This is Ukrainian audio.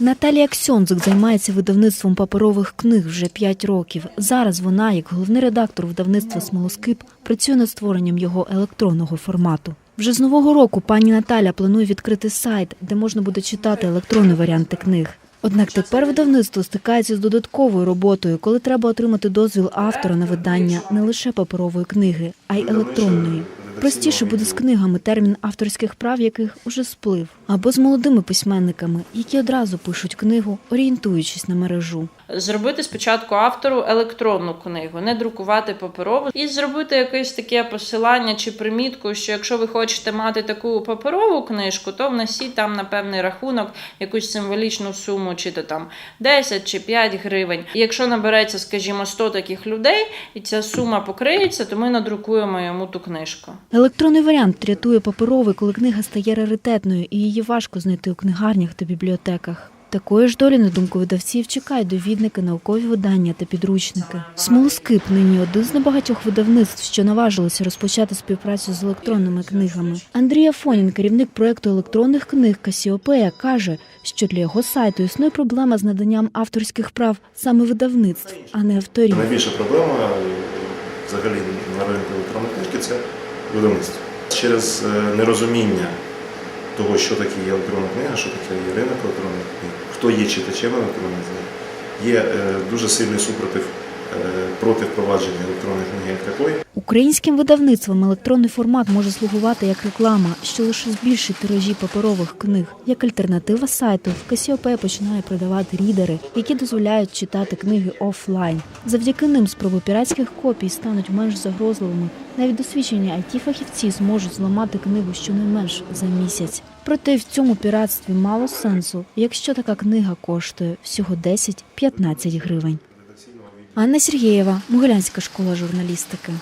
Наталія Ксьонзик займається видавництвом паперових книг вже 5 років. Зараз вона, як головний редактор видавництва Смолоскип, працює над створенням його електронного формату. Вже з нового року пані Наталя планує відкрити сайт, де можна буде читати електронні варіанти книг. Однак тепер видавництво стикається з додатковою роботою, коли треба отримати дозвіл автора на видання не лише паперової книги, а й електронної. Простіше буде з книгами, термін авторських прав яких уже сплив, або з молодими письменниками, які одразу пишуть книгу, орієнтуючись на мережу. Зробити спочатку автору електронну книгу, не друкувати паперову, і зробити якесь таке посилання чи примітку, що якщо ви хочете мати таку паперову книжку, то внесіть там на певний рахунок якусь символічну суму, чи то там 10 чи 5 гривень. І якщо набереться, скажімо, 100 таких людей, і ця сума покриється, то ми надрукуємо йому ту книжку. Електронний варіант рятує паперовий, коли книга стає раритетною і її важко знайти у книгарнях та бібліотеках. Такої ж долі, на думку видавців, чекають довідники, наукові видання та підручники. Смолоскип нині один з небагатьох видавництв, що наважилися розпочати співпрацю з електронними книгами. Андрій Афонін, керівник проекту електронних книг Касіопея, каже, що для його сайту існує проблема з наданням авторських прав саме видавництв, а не авторів. Найбільша проблема е, взагалі на ринку електронної книжки це видавництво. Через е, нерозуміння того, що таке є електронна книга, що таке є ринок електронних книг, хто є читачем електронних книг, є е, дуже сильний супротив проти впровадження електронної книги такої. Українським видавництвом електронний формат може слугувати як реклама, що лише збільшить тиражі паперових книг. Як альтернатива сайту, Cassiopeia починає продавати рідери, які дозволяють читати книги офлайн. Завдяки ним спроби піратських копій стануть менш загрозливими. Навіть досвідчені it фахівці зможуть зламати книгу щонайменш за місяць. Проте в цьому піратстві мало сенсу, якщо така книга коштує всього 10-15 гривень. Анна Сергієва, Могилянська школа журналістики.